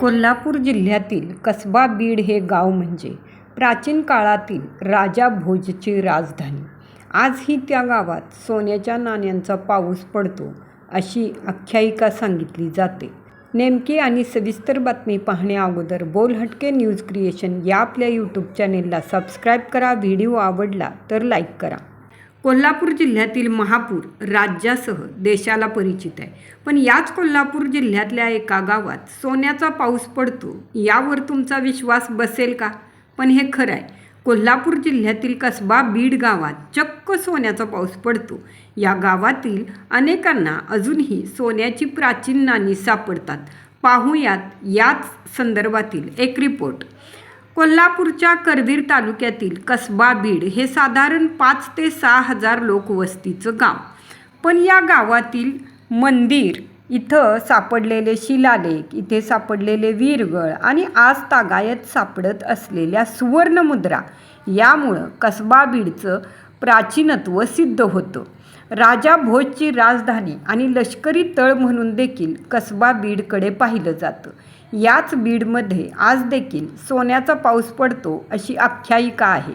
कोल्हापूर जिल्ह्यातील कसबा बीड हे गाव म्हणजे प्राचीन काळातील राजा भोजची राजधानी. आजही त्या गावात सोन्याच्या नाण्यांचा पाऊस पडतो अशी आख्यायिका सांगितली जाते. नेमकी आणि सविस्तर बातमी पाहण्याअगोदर बोलहटके न्यूज क्रिएशन या आपल्या यूट्यूब चॅनेलला सबस्क्राईब करा. व्हिडिओ आवडला तर लाईक करा. कोल्हापूर जिल्ह्यातील महापूर राज्यासह देशाला परिचित आहे. पण याच कोल्हापूर जिल्ह्यातल्या एका गावात सोन्याचा पाऊस पडतो यावर तुमचा विश्वास बसेल का? पण हे खरं आहे. कोल्हापूर जिल्ह्यातील कसबा बीड गावात चक्क सोन्याचा पाऊस पडतो. या गावातील अनेकांना अजूनही सोन्याची प्राचीन नाणी सापडतात. पाहूयात याच संदर्भातील एक रिपोर्ट. कोल्हापूरच्या करवीर तालुक्यातील कसबा बीड हे साधारण पाच ते सहा हजार लोकवस्तीचं गाव. पण या गावातील मंदिर इथं सापडलेले शिलालेख इथे सापडलेले वीरगळ आणि आज तागायत सापडत असलेल्या सुवर्णमुद्रा यामुळं कसबा बीडचं प्राचीनत्व सिद्ध होतं. राजा भोजची राजधानी आणि लष्करी तळ म्हणून देखील कसबा बीडकडे पाहिलं जातं. याच बीडमध्ये आज देखील सोन्याचा पाऊस पडतो अशी आख्यायिका आहे.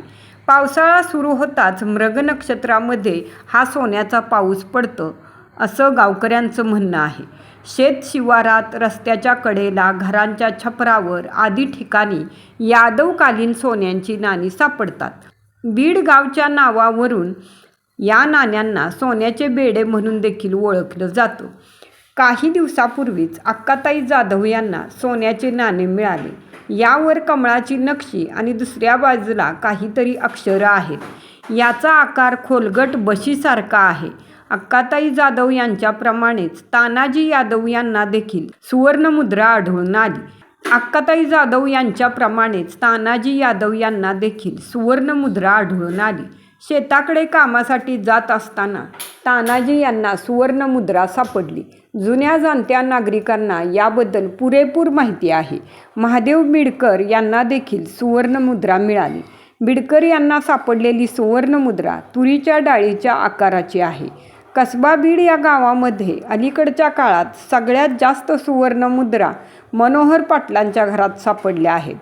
पावसाळा सुरू होताच मृग नक्षत्रामध्ये हा सोन्याचा पाऊस पडतो असं गावकऱ्यांचं म्हणणं आहे. शेत शिवारात रस्त्याच्या कडेला घरांच्या छपरावर आदी ठिकाणी यादवकालीन सोन्यांची नाणी सापडतात. बीड गावच्या नावावरून या नाण्यांना सोन्याचे बेडे म्हणून देखील ओळखलं जातं. काही दिवसापूर्वीच अक्काताई जाधव यांना सोन्याचे नाणे मिळाले. यावर कमळाची नक्षी आणि दुसऱ्या बाजूला काहीतरी अक्षरं आहेत. याचा आकार खोलगट बशीसारखा आहे. अक्काताई जाधव यांच्याप्रमाणेच तानाजी यादव यांना देखील सुवर्णमुद्रा आढळून आली. अक्काताई जाधव यांच्याप्रमाणेच तानाजी यादव यांना देखील सुवर्णमुद्रा आढळून आली. शेताकडे कामासाठी जात असताना तानाजी यांना सुवर्णमुद्रा सापडली. जुन्या जाणत्या नागरिकांना याबद्दल पुरेपूर माहिती आहे. महादेव बिडकर यांना देखील सुवर्णमुद्रा मिळाली. बिडकर यांना सापडलेली सुवर्णमुद्रा तुरीच्या डाळीच्या आकाराची आहे. कसबा बीड या गावामध्ये अलीकडच्या काळात सगळ्यात जास्त सुवर्णमुद्रा मनोहर पाटलांच्या घरात सापडल्या आहेत.